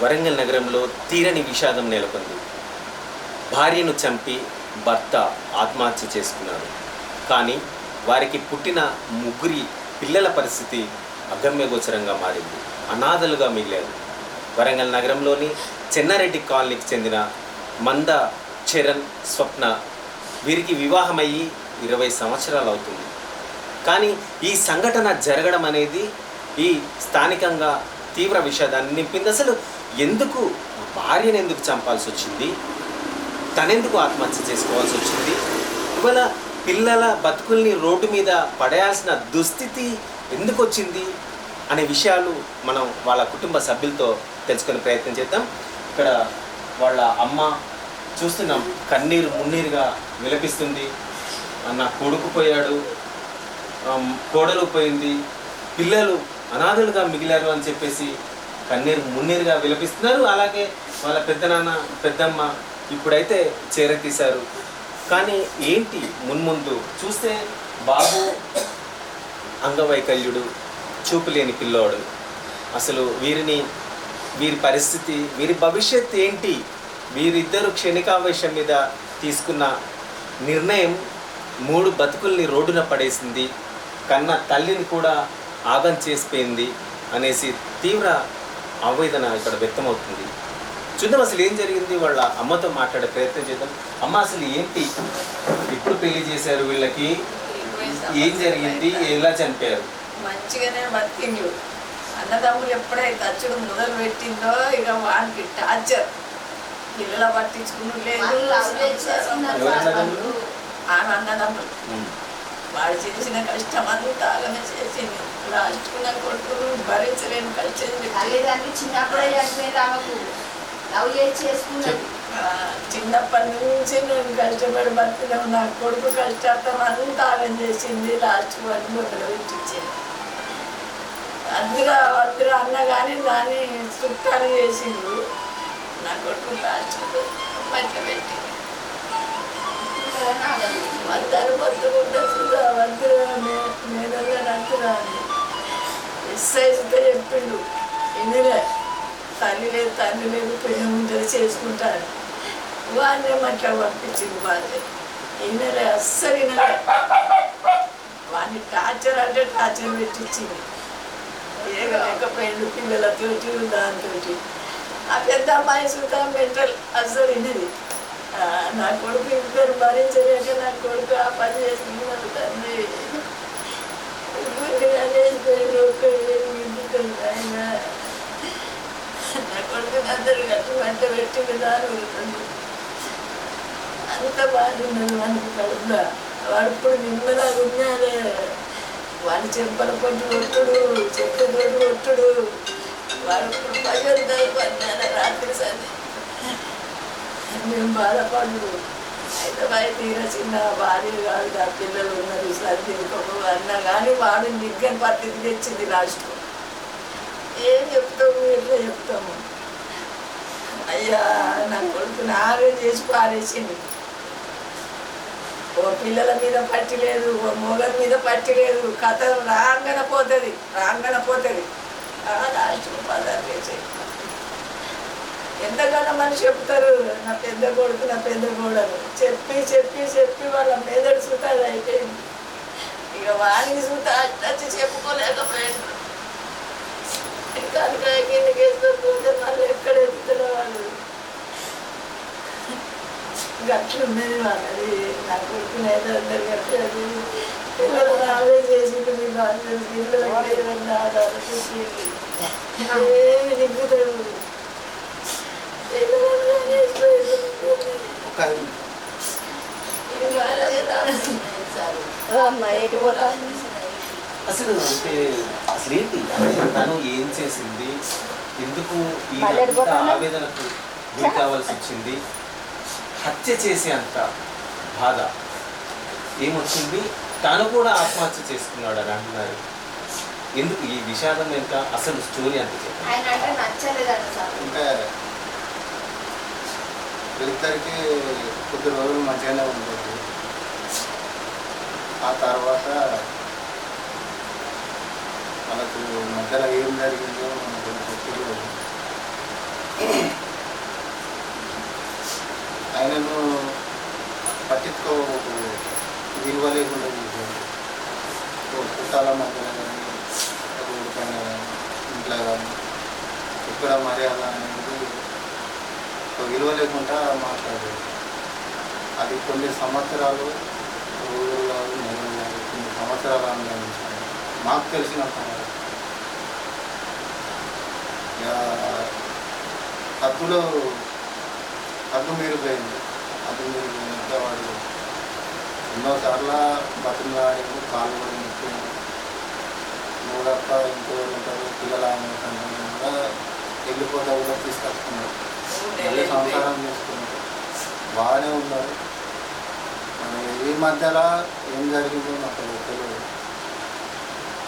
వరంగల్ నగరంలో తీరని విషాదం నెలకొంది. భార్యను చంపి భర్త ఆత్మహత్య చేసుకున్నారు. కానీ వారికి పుట్టిన ముగ్గురి పిల్లల పరిస్థితి అగమ్యగోచరంగా మారింది. అనాథలుగా మిగిలారు. వరంగల్ నగరంలోని చెన్నారెడ్డి కాలనీకి చెందిన మంద చరణ్ స్వప్న వీరికి వివాహమయ్యి ఇరవై సంవత్సరాలు అవుతుంది. కానీ ఈ సంఘటన జరగడం అనేది ఈ స్థానికంగా తీవ్ర విషాదాన్ని నింపింది. అసలు ఎందుకు భార్యను ఎందుకు చంపాల్సి వచ్చింది? తనెందుకు ఆత్మహత్య చేసుకోవాల్సి వచ్చింది? ఇవాళ పిల్లల బతుకుల్ని రోడ్డు మీద పడేయాల్సిన దుస్థితి ఎందుకు వచ్చింది? అనే విషయాలు మనం వాళ్ళ కుటుంబ సభ్యులతో తెలుసుకునే ప్రయత్నం చేద్దాం. ఇక్కడ వాళ్ళ అమ్మ చూస్తున్నాం. కన్నీరు మున్నీరుగా విలపిస్తుంది. నా కొడుకు పోయాడు. కోడలు పోయింది. పిల్లలు అనాథులుగా మిగిలారు అని చెప్పేసి కన్నీరు మున్నీరుగా విలపిస్తున్నారు. అలాగే వాళ్ళ పెద్దనాన్న పెద్దమ్మ ఇప్పుడైతే చేరతీశారు కానీ ఏంటి మున్ముందు? చూస్తే బాబు అంగవైకల్యుడు చూపులేని పిల్లోడు. అసలు వీరిని వీరి పరిస్థితి వీరి భవిష్యత్ ఏంటి? వీరిద్దరు క్షణికావేశం మీద తీసుకున్న నిర్ణయం మూడు బతుకుల్ని రోడ్డున పడేసింది. కన్న తల్లిని కూడా ఆగం చేసిపోయింది అనేసి తీవ్ర ఆవేదన ఇక్కడ వ్యక్తమవుతుంది. చూద్దాం అసలు ఏం జరిగింది? వాళ్ళ అమ్మతో మాట్లాడే ప్రయత్నం చేద్దాం. అమ్మ అసలు ఏంటి? ఎప్పుడు పెళ్ళి చేశారు వీళ్ళకి? ఏం జరిగింది? ఎలా చనిపోయారు మంచిగానే బతికిండు. అన్నదమ్ములు ఎప్పుడైతే అచ్చుడు మొదలు పెట్టిందో ఇక వానికి టార్చర్. పిల్లల పట్టించుకుని లేదు? ఆమె అన్నదమ్ములు. వాడు చేసిన కష్టం అంతా అలాగే చేసింది. లాస్ట్కు నా కొడుకు భరించలేని కష్టం తల్లిదండ్రులు చిన్నప్పుడే చనిపోయింది ఆమెకు. లవ్ చేసి చేసుకున్నది. ఆ, చిన్నప్పటి నుంచి నేను కష్టపడి బతికినాం నా కొడుకు కష్టార్థం అంతా ఆగం చేసింది. లాస్ట్ వరకు పెట్టించింది అందులో వద్దురా అన్న కానీ దాన్ని చుట్టాలు చేసిండు. నా కొడుకు లాస్ట్ మధ్య పెట్టి వద్దరు వద్దుకుంటే సుధా వద్దురా నేనల్లా నట్టురా అని ఎస్ఐతో చెప్పిండు ఇందులే తల్లి లేదు తండ్రి లేదు పెళ్ళి ఉంటుంది చేసుకుంటాను వాడినే మట్లా పంపించింది వాళ్ళే ఇన్నలే అస్సలు ఇన్నలే వాడిని టార్చర్ అంటే టార్చర్ పెట్టించింది ఏగలేకపోయిండు పిల్లలతోటి దాంతో ఆ పెద్ద అమ్మాయి సుతా మెంటల్ అస్సలు ఇన్నది నా కొడుకు ఇద్దరు భరించలేక నా కొడుకు ఆ పని చేసుకున్నాడు తండ్రి. ఊరికే అనేసిపోయిండు ఆయన? నా కొడుకు అందరు కలిసి మంట పెట్టి విధానం ఉంటుంది. అంత బాగున్నది మనకు కడుపులో. వాడు ఇప్పుడు నిమ్మలాగా ఉన్నాడే వాడి చెంపల పొట్టు కొట్టుడు చెట్టు తోటి కొట్టుడు. వాడు ఇప్పుడు భయంతో పన్నాను రాత్రి సంది మేము బాధపడు అయితే వాడి తీర చిన్న భార్య కాదు ఆ పిల్లలు ఉన్నారు సర్ది అన్నా కానీ వాడు నిగ్గని పరిస్థితి తెచ్చింది లాస్ట్కు. ఏం చెప్తాము ఎట్లా చెప్తాము? అయ్యా నా కొడుకు నాగే చేసి పారేసింది. ఓ పిల్లల మీద పట్టి లేదు ఓ మొగల మీద పట్టి లేదు కథ రాంగన పోతుంది రాంగన పోతుంది. లాస్ట్ పదాలు చేసేది ఎంతగానో మనిషి చెప్తారు నా పెద్ద కొడుకు నా పెద్ద కోడలు. చెప్పి చెప్పి చెప్పి వాళ్ళ మెదడు సుతాడు అయిపోయింది. ఇక వానికి సుత వచ్చి చెప్పుకోలేకపోయాడు ఇంకా కిందకి వేస్తుంటే మళ్ళీ ఎక్కడ ఎత్తుతాడో వాళ్ళు? గట్లున్నది వాళ్ళది. నా కొడుకు ఏదో అందరు కట్టారు పిల్లలు నావే చేసిండు మీ బాధ్యత పిల్లలకి ఆధారం చూసి. ఏమి దిగుతాడు అసలు అంటే అసలు ఏంటి తను ఏం చేసింది ఎందుకు ఈ. ఆవేదనకు గురి కావాల్సి వచ్చింది హత్య చేసే అంత బాధ ఏమొచ్చింది తను కూడా ఆత్మహత్య చేసుకున్నాడు అని అంటున్నారు ఎందుకు ఈ విషాదం వెనుక అసలు స్టోరీ అంత చెప్పండి ఆయన కొద్ది రోజులు మంచిగానే ఉండేది ఆ తర్వాత మనకు మధ్యలో ఏం జరిగిందో మనకు తెలియదు. ఆయనను పట్టించుకో విలువ లేకుండా చేశాడు ఓ చుట్టాల కానీ ఊరికైనా కానీ ఇంట్లో కానీ ఇక్కడ మర్యాద అనేది విలువ లేకుండా మాట్లాడారు. అది కొన్ని సంవత్సరాలు రోజులు నెలలు కొన్ని సంవత్సరాలు అనుభవించాను. మాకు తెలిసినంత ఇక హద్దులో హద్దు మీరిపోయింది. హద్దు మీరిపోయినాక వాడు ఎన్నోసార్లు బతులు ఆడిండు కాళ్ళు కూడా ముట్టిండు మూడప్ప తప్ప ఉంటారు పిల్లలు ఆడుకుంటాను కూడా వెళ్ళిపోతా కూడా తీసుకొస్తున్నాడు మళ్ళీ సంసారం చేసుకున్నాడు బాగానే ఉన్నారు. ఈ మధ్యలో ఏం జరిగిందో నాకు తెలియదు.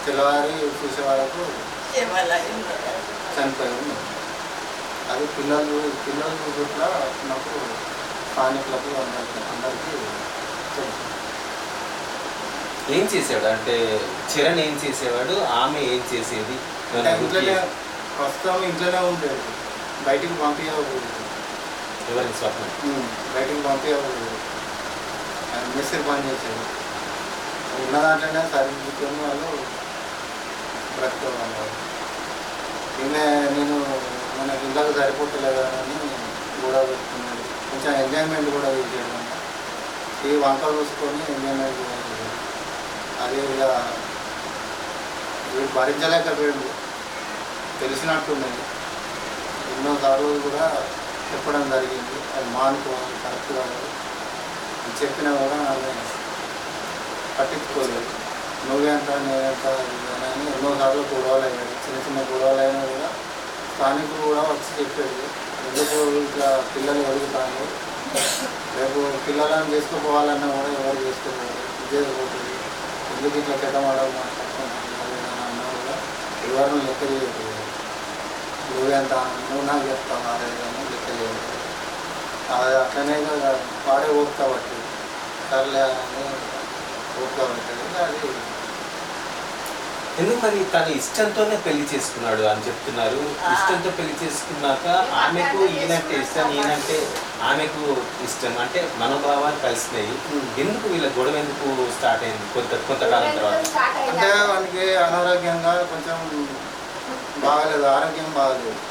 తెల్లవారి చూసే వరకు చనిపోయి ఉంది అది పిల్లలు పిల్లలు గిట్ల నాకు స్థానికులకు అందరికి అందరికీ తెలుసు. ఏం చేసాడు అంటే చరణ్ ఏం చేసేవాడు? ఆమె ఏం చేసేది? ఇంట్లోనే ప్రస్తుతం ఇంట్లోనే ఉండేది. బయటికి ఉమ్, బయటికి ఆయన మిస్త్రి పని చేసేది ఉన్న దాంట్లోనే సరిదిద్దుకొని వాళ్ళు బ్రతకవాలి ఈమె నేను మన ఇళ్ళకి సరిపోతలేదా అని కూడా పెట్టుకున్నాడు. కొంచెం ఎంజాయ్మెంట్ కూడా చేసేది ఈ వంక చూసుకొని ఎంజాయ్మెంట్ కూడా అది ఇక వీడు భరించలేకపోయాడు ఎన్నో ఎన్నోసార్లు కూడా చెప్పడం జరిగింది. అది మానుకోవాలి కరెక్ట్గా కాదు. చెప్పినా కూడా ఆమె పట్టించుకోలేదు. నువ్వెంత నేనెంత అని ఎన్నోసార్లు గొడవలు అయ్యాడు చిన్న చిన్న గొడవలు అయినా కూడా స్థానికులు కూడా వచ్చి చెప్పాడు ఎందుకు ఇట్లా పిల్లలు ఎదుగుతాను రేపు పిల్లలను చేసుకుపోవాలన్నా కూడా ఎవరు చేసుకోలేదు ఇదే పోతుంది ఎందుకు ఇట్లా చెడ్డమాడలు మాట్లాడుతున్నాను కూడా వివరణ లెక్క చేయలేదు నువ్వెంత నువ్వు నాకు చెప్తావు అదే కానీ లెక్క చేయలేదు అది అట్లనే ఇక వాడే ఓపుతా పట్టి సర్లే అని ఓపుతా పట్టేది అది ఎందుకు మరి తన ఇష్టంతోనే పెళ్ళి చేసుకున్నాడు అని చెప్తున్నారు? ఇష్టంతో పెళ్ళి చేసుకున్నాక ఆమెకు ఈయనంటే ఇష్టం ఈయనంటే ఆమెకు ఇష్టం. అంటే మనోభావాలు కలిసినాయి. ఎందుకు వీళ్ళ గొడవ ఎందుకు స్టార్ట్ అయింది కొంత కొంతకాలం తర్వాత? అంటే వానికి అనారోగ్యంగా కొంచెం బాగాలేదు ఆరోగ్యం బాగాలేదు.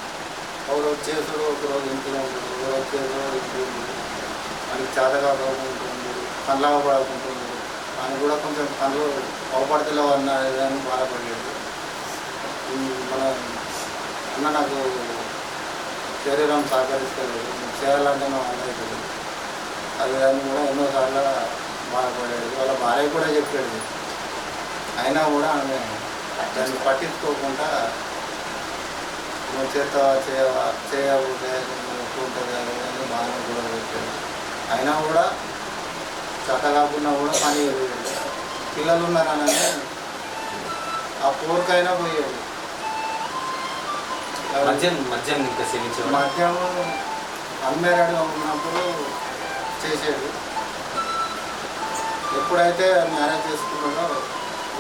ఒకరోజు చేసుడు ఒకరోజు ఇంట్లో ఉంటుంది ఒకరోజు చేసుడు ఇంట్లో ఉంటుంది మనకి చేతగా ఉంటుంది పనులాగా పడుకుంటుంది అని కూడా కొంచెం పనులు అవపడతలేవు అన్న బాధపడలేదు. మన అన్న నాకు శరీరం సహకరిస్తలేదు. చేయాలంటే నా అందరికీ అది అని కూడా ఎన్నోసార్లు బాధపడలేదు. వాళ్ళ భార్య కూడా చెప్పాడు. అయినా కూడా ఆమె దాన్ని పట్టించుకోకుండా నువ్వు చేయవా చేయకపోతే ఎక్కువ ఉంటుంది అని అని బాగా కూడా పెట్టాడు అయినా కూడా చక్క కాకుండా కూడా పని. పిల్లలు ఉన్నారని ఆ పోరుకైనా పోయేది. మద్యం మద్యం ఇంకా సేవించేవాడు మద్యం అన్మ్యారీడ్గా ఉన్నప్పుడు చేసేది. ఎప్పుడైతే మ్యారేజ్ చేసుకున్నాడో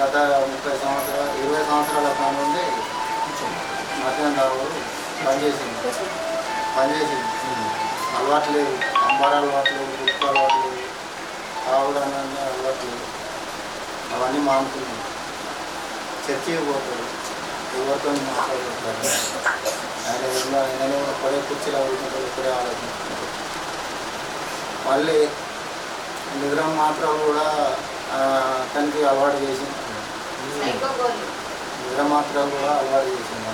గత ముప్పై సంవత్సరాలు ఇరవై సంవత్సరాల కాలం తాగుడు పనిచేసింది పనిచేసింది అలవాటు లేదు అంబారు అలవాటు లేదు గుర్తు అలవాటు లేదు తాగుడాన్ని అలవాటు లేదు అవన్నీ మానుకున్నాం. చర్చికి పోతాడు ఎవరితో మాట్లాడుకుంటారు? ఆయన ఆయన ఒకడే కుర్చీలో కూర్చుంటాడు ఒకడే ఆలోచించుకుంటాడు మళ్ళీ నిద్ర మాత్రం కూడా తనకి అలవాటు చేసింది. నిద్ర మాత్రం కూడా అలవాటు చేసింది.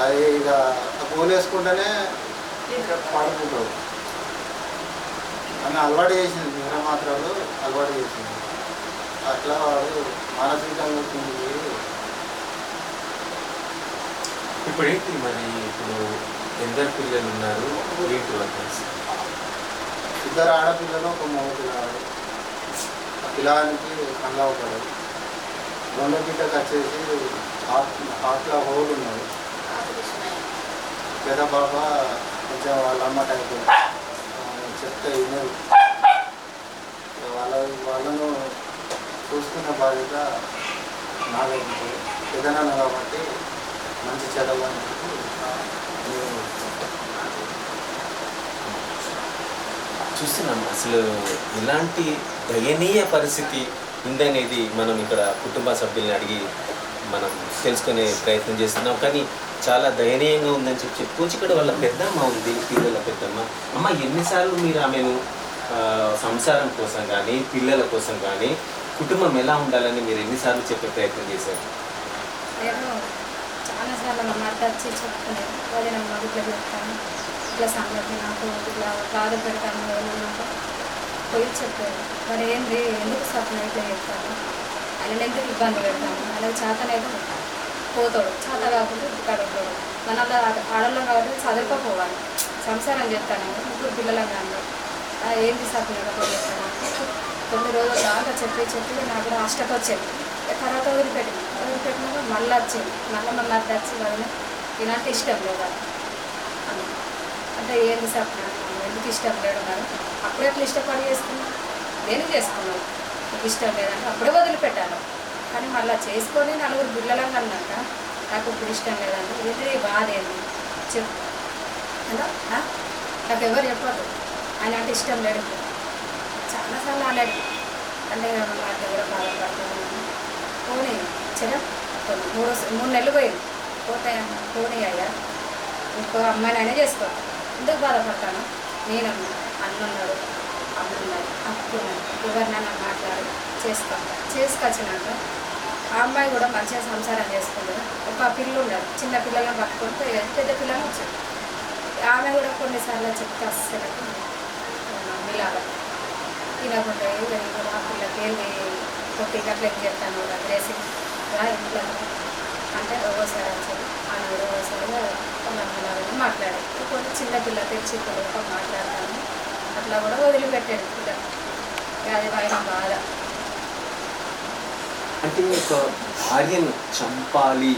అది ఇక పూలు వేసుకుంటేనే పడుకుంటాడు. అని అలవాటు చేసింది నిద్ర మాత్రాలు అలవాటు చేసింది. అట్లా వాడు మానసికంగా ఇప్పుడు ఏంటి మరి ఇప్పుడు ఎందరు పిల్లలు ఉన్నారు? ఇద్దరు ఆడపిల్లలు ఒక మగ పిల్లవాడు ఆ పిల్లవానికి కళ్ళ పడదు రెండో బిడ్డకు వచ్చేసి హార్ట్ హార్ట్లో హోల్ ఉన్నది. పెద్ద బాబా కొంచెం వాళ్ళ అమ్మ టైప్ చెప్తే వినరు. వాళ్ళ వాళ్ళను చూసుకున్న బాధ్యత నాదే ఏదైనా పెద్దనాన్న కాబట్టి మంచి చదవ అని చూస్తున్నాం. అసలు ఇలాంటి దయనీయ పరిస్థితి ఉందనేది మనం ఇక్కడ కుటుంబ సభ్యుల్ని అడిగి మనం తెలుసుకునే ప్రయత్నం చేస్తున్నాం. కానీ చాలా దయనీయంగా ఉందని చెప్పి చెప్పుకోవచ్చు వాళ్ళ పెద్దమ్మ ఉంది పిల్లల పెద్దమ్మ. అమ్మ ఎన్నిసార్లు మీరు ఆమెను సంసారం కోసం కానీ పిల్లల కోసం కానీ కుటుంబం ఎలా ఉండాలని మీరు ఎన్నిసార్లు చెప్పే ప్రయత్నం చేశారు? నేను చాలాసార్లు మా మాట వచ్చి చెప్తున్నాను వదిన మా ఇట్లా చెప్తాను ఇట్లా సంగతి నాకు ఇట్లా బాధ పెడతాను ఏమన్నా పోయి చెప్పారు మరి ఏంది ఎందుకు సప్న ఇట్లా చెప్తాను ఆయన ఎందుకు ఇబ్బంది పెడతాను? అలాగే చేతనైతే పోతాడు చేత కాకుండా ఇక్కడ ఉంటాడు. మన ఆడల్లో కాబట్టి చదువుకోపోవాలి సంసారం చెప్తాను ముగ్గురు పిల్లలు కానీ ఏంటి తీసుకున్నాడు చెప్తాను కొన్ని రోజులు దాకా చెప్పి చెప్పి నాకు కూడా హాస్టల్కి వచ్చేది. తర్వాత వదిలిపెట్టింది. వదిలిపెట్టినాక మళ్ళీ వచ్చింది. మళ్ళీ మళ్ళీ అద్దె వచ్చి వాళ్ళని ఇలాంటి ఇష్టం లేదు? అంటే ఏంది సప్న ఎందుకు ఇష్టం లేడు మరి? అప్పుడే అట్లా ఇష్టపడి చేసుకున్నాను నేను చేసుకున్నాను. నీకు ఇష్టం లేదంటే అప్పుడే వదిలిపెట్టాను. కానీ మళ్ళీ చేసుకొని నలుగురు పిల్లలం అన్నాక నాకు ఇప్పుడు ఇష్టం లేదండి. ఏంటి నీ బాధ ఏంది? చెప్పు. కదా? నాకు ఎవరు చెప్పదు ఆయన అంటే ఇష్టం లేడు చాలాసార్లు అలాంటి అంటే నాకు కూడా బాధపడుతున్నాను పోనీ చిన్న మూడు మూడు నెలలు పోయింది. పోతాయా? పోనీ అయ్యా. ఇంకో అమ్మాయినైనా చేసుకో. ఎందుకు బాధపడతాను? నేను అన్నున్నాడు. అమ్మున్నాడు. అప్పున్నాడు. ఎవరినైనా మాట్లాడి. చేసుకో. చేసుకొచ్చినాక ఆ అమ్మాయి కూడా మంచిగా సంసారం చేసుకుంటుంది. ఒక పిల్లలు ఉన్నారు చిన్న పిల్లలను పట్టుకుంటే పెద్ద పిల్లలు వచ్చారు ఆమె కూడా కొన్నిసార్లు చెప్తే అస్సలు మమ్మీలాగా తినకుండా కూడా ఆ పిల్లకి వెళ్ళి కొట్టి గట్ల ఏం చెప్తాను వదిలేసి రా ఇంట్లో. అంటే ఒక్కోసారి వచ్చేది ఆమె కూడా ఒకసారి అమ్మలాగా మాట్లాడారు కొన్ని చిన్న పిల్ల తెచ్చి కొడుకు మాట్లాడతాను. అట్లా కూడా వదిలిపెట్టాడు పిల్ల. ఇక అది ఆయన బాధ. అంటే ఒక భార్యను చంపాలి.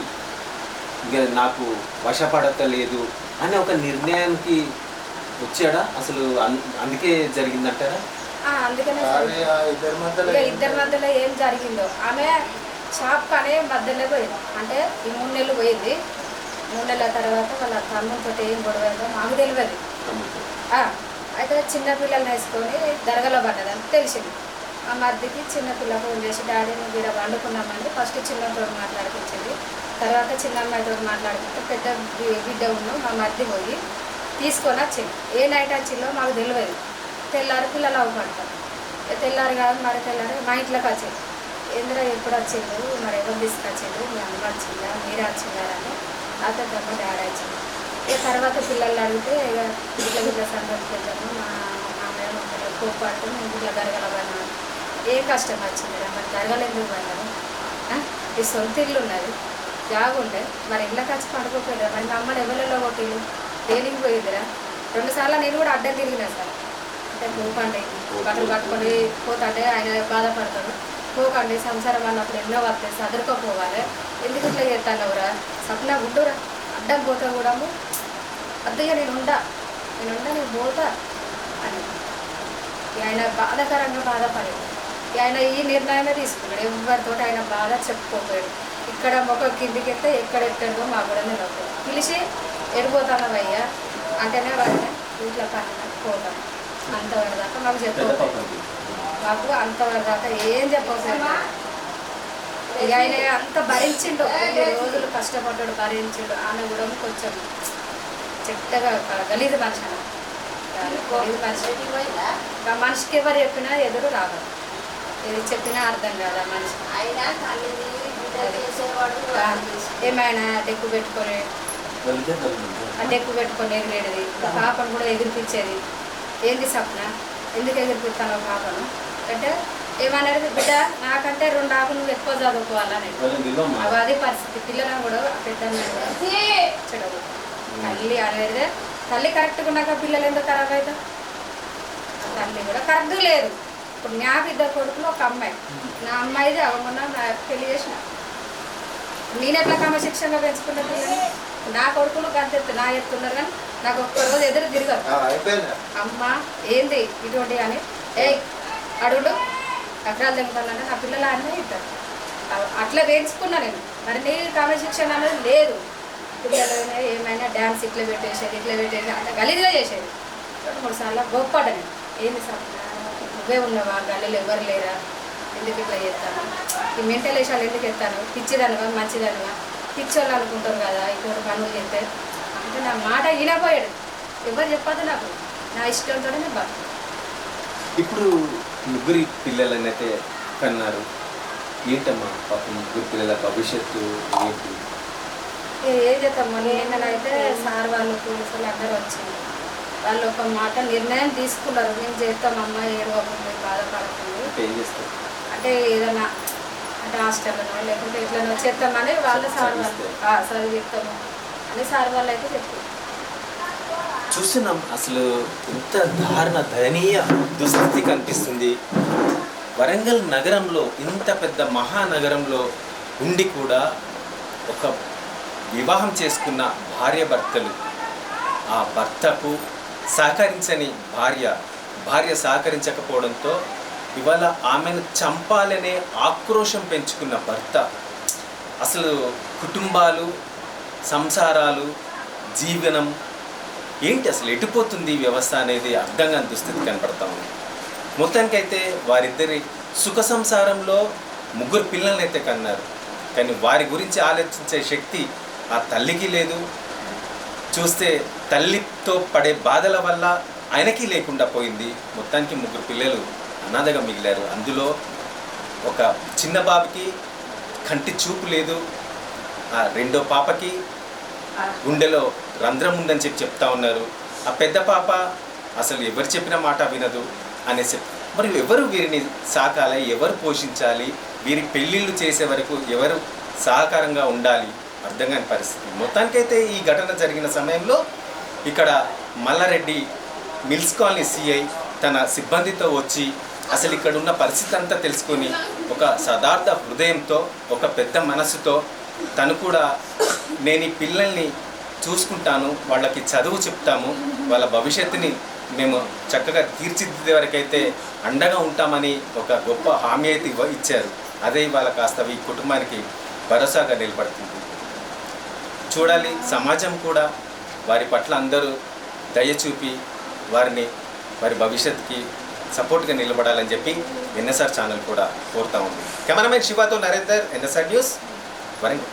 ఇక నాకు వశపడతలేదు అనే ఒక నిర్ణయానికి వచ్చాడా? అసలు అందుకే జరిగిందంటారా? ఆ, అందుకనే ఇద్దరి మధ్యలో ఇక ఇద్దరి మధ్యలో ఏం జరిగిందో. ఆమె షాప్ అనే మధ్యలో పోయింది. అంటే ఈ మూడు నెలలు పోయింది. మూడు నెలల తర్వాత వాళ్ళ తమ్ముతో ఏం గొడవ మాకు తెలియదు ఆ, అయితే చిన్న పిల్లల్ని వేసుకొని దరగలో పడ్డదని తెలిసింది. మా మధ్యకి చిన్న పిల్ల ఫోన్ చేసి డాడీ నువ్వు ఇక్కడ వండుకున్నామండి. ఫస్ట్ చిన్నతో మాట్లాడిపించింది. తర్వాత చిన్న అమ్మాయితో మాట్లాడుకుంటే పెద్ద బిడ్డ ఉన్నాం మా మధ్య పోయి తీసుకొని వచ్చింది. ఏ నైట్ వచ్చిందో మాకు తెలియదు. తెల్లారి పిల్లలు అవ్వబడతారు తెల్లారి కాదు మరి తెల్లారి మా ఇంట్లోకి వచ్చింది. ఎందులో ఎప్పుడు వచ్చిండు? మరి ఎవరు తీసుకొచ్చిండు? మీ అమ్మ వచ్చిందా? మీరు వచ్చిందా? అని ఆ డాడీ వచ్చింది ఇక తర్వాత పిల్లలు అడిగితే ఇక ఇట్లా ఇట్లా సంగతికి మా మామయ్య కోపాటు పిల్లలు కోపాడుతూ మేము ఇట్లా ఏం కష్టం వచ్చింది రా? మరి జరగలేదు వాళ్ళము ఈ సొంత ఇల్లు ఉన్నది. జాగుండే మరి ఇళ్ళ ఖర్చు పడుకోపోయిరా మరి మా అమ్మని ఎవరిలో కొట్టిల్లు దేనికి పోయిందిరా? రెండుసార్లు నేను కూడా అడ్డం తిరిగినా సార్. అంటే పోకండి బట్టలు కట్టుకొని పోతాంటే ఆయన బాధపడతాడు. పోకండి సంసారం అన్నప్పుడు ఎన్నో వస్తాయి సదురుకోపోవాలి. ఎందుకు ఇట్లా చేస్తానవురా సప్లా గుడ్డురా అడ్డం పోతే కూడా అద్దయ్య నేను ఉండా. నేను ఉండా నేను పోతా అని. ఆయన బాధాకరంగా బాధపడేది. ఆయన ఈ నిర్ణయమే తీసుకున్నాడు. ఎవరితో ఆయన బాధ చెప్పుకోపోయాడు ఇక్కడ మొక్క కిందికి ఎత్తే ఎక్కడ ఎక్కడో మా కూడా నిలబడు పిలిచి ఎడిపోతానవయ్యా అంటేనే వాడిని ఇంట్లో పని పోతాం. అంతవరకు దాకా మాకు పాపకి మాకు అంతవరకు దాకా ఏం చెప్పకపోయాడు ఇక ఆయన అంత భరించిండు. కొన్ని రోజులు కష్టపడ్డాడు భరించిండు. ఆమె కూడా కొంచెం చెత్తగా గలీజు మనిషి. గలీజు మనిషి. మనిషికి ఎవరు చెప్పినా ఎదురు రాదు. ఇది చెప్పినా అర్థం కాదు మనిషి. ఏమైనా డెక్కు పెట్టుకొని ఆ డెక్కు పెట్టుకొని ఎగిరేది. పాపను కూడా ఎగిరిపించేది. ఏంది సప్న ఎందుకు ఎగిరిపిస్తాను పాపను? అంటే ఏమన్నది బిడ్డ నాకంటే రెండు ఆకులు నువ్వు ఎక్కువ చదువుకోవాలని అవి అది పరిస్థితి. పిల్లలను కూడా పెద్ద కూడా చెడవు తల్లి అనేది తల్లి కరెక్ట్గా ఉన్నాక పిల్లలు ఎందుకు ఖరాబ్ అవుతారు? తల్లి కూడా కరెక్ట్ లేదు. ఇప్పుడు నాకు ఇద్దరు కొడుకులు ఒక అమ్మాయి. నా అమ్మాయిది అవమన్నా నా పెళ్ళి చేసిన. నేను ఎట్లా క్రమశిక్షణగా పెంచుకున్న పిల్లలు నా కొడుకులు అంత ఎత్తు నా ఎత్తున్నారు కానీ నాకు ఒక్క రోజు ఎదురు అయిపోయింది. అమ్మ ఏంది ఇటువంటి అని? ఏ అడుగుడు అగ్రాలు తెగుతానంటే నా పిల్లలు అన్నీ ఇస్తారు అ- అట్లా వేయించుకున్నా నేను. మరి నీ క్రమశిక్షణ అనేది లేదు. పిల్లలు ఏమైనా డ్యాన్స్ ఇట్లా పెట్టేసేది ఇట్లా పెట్టేది అంత గలీజ్గా చేసేది. మూడు సార్లు గొప్పట నేను. ఏంది సప్న నువ్వే ఉన్నావా? గల్లీలో ఎవరు లేరా? ఎందుకు ఇట్లా చేస్తాను? ఈ మెంటల్ వేషాలు ఎందుకు ఎత్తాను పిచ్చిదనవా? మంచిదనవా? పిచ్చోళ్ళు అనుకుంటారు కదా ఇటువంటి పనులు చేస్తే. అంటే నా మాట వినపోయాడు ఎవరు చెప్పదు నాకు. నా ఇష్టంతో నేను బతుకు. ఇప్పుడు ముగ్గురి పిల్లలని అయితే కన్నారు. ఏంటమ్మా పాప ముగ్గురు పిల్లల భవిష్యత్తు ఏంటి? ఏం చేద్దాం? నిన్ననైతే సార్ వాళ్ళు పోలీసులు అందరూ వచ్చింది వాళ్ళు ఒక మాట నిర్ణయం తీసుకున్నారు. మేము బాధపడకుండా. అంటే ఏం చేస్తారు? అంటే ఏదైనా అంటే హాస్టల్లోనో లేకుంటే ఇట్లనో చేస్తామని వాళ్ళు సార్ వాళ్ళు. ఆ, చదివిస్తాము అని సార్ వాళ్ళు అయితే చెప్పారు. చూస్తున్నాం. అసలు ఇంత దారుణ దయనీయ దుస్థితి కనిపిస్తుంది. వరంగల్ నగరంలో ఇంత పెద్ద మహానగరంలో ఉండి కూడా ఒక వివాహం చేసుకున్న భార్య భర్తలు. ఆ భర్తకు సహకరించని భార్య భార్య సహకరించకపోవడంతో ఇవాళ ఆమెను చంపాలనే ఆక్రోషం పెంచుకున్న భర్త. అసలు కుటుంబాలు సంసారాలు జీవనం ఏంటి అసలు ఎటుపోతుంది ఈ వ్యవస్థ అనేది అర్థం కాని దుస్థితి కనపడతా ఉంది. మొత్తానికైతే వారిద్దరి సుఖ సంసారంలో ముగ్గురు పిల్లల్ని అయితే కన్నారు. కానీ వారి గురించి ఆలోచించే శక్తి ఆ తల్లికి లేదు చూస్తే తల్లితో పడే బాధల వల్ల ఆయనకి లేకుండా పోయింది. మొత్తానికి ముగ్గురు పిల్లలు అనాథగా మిగిలారు. అందులో ఒక చిన్న బాబుకి కంటి చూపు లేదు. ఆ రెండో పాపకి గుండెలో రంధ్రం ఉందని చెప్పి చెప్తా ఉన్నారు. ఆ పెద్ద పాప అసలు ఎవరు చెప్పిన మాట వినదు అనేసి మరి ఎవరు వీరిని సాకాలి? ఎవరు పోషించాలి? వీరి పెళ్ళిళ్ళు చేసే వరకు ఎవరు సహకారంగా ఉండాలి? అర్థం కాని పరిస్థితి. మొత్తానికైతే ఈ ఘటన జరిగిన సమయంలో ఇక్కడ మల్లారెడ్డి మిల్స్ కాలనీ సిఐ తన సిబ్బందితో వచ్చి అసలు ఇక్కడ ఉన్న పరిస్థితి అంతా తెలుసుకొని ఒక సదార్థ హృదయంతో ఒక పెద్ద మనసుతో తను కూడా నేను ఈ పిల్లల్ని చూసుకుంటాను వాళ్ళకి చదువు చెప్తాము వాళ్ళ భవిష్యత్తుని మేము చక్కగా తీర్చిదిద్దే వరకైతే అండగా ఉంటామని ఒక గొప్ప హామీ అయితే ఇచ్చారు. అదే ఇవాళ కాస్త ఈ కుటుంబానికి భరోసాగా నిలబడుతుంది. చూడాలి. సమాజం కూడా వారి పట్ల అందరూ దయ చూపి వారిని వారి భవిష్యత్తుకి సపోర్ట్గా నిలబడాలని చెప్పి ఎన్ఎస్ఆర్ ఛానల్ కూడా కోరుతా ఉంది. కెమెరామెన్ శివాతో నరేందర్ ఎన్ఎస్ఆర్ న్యూస్ వరంగల్.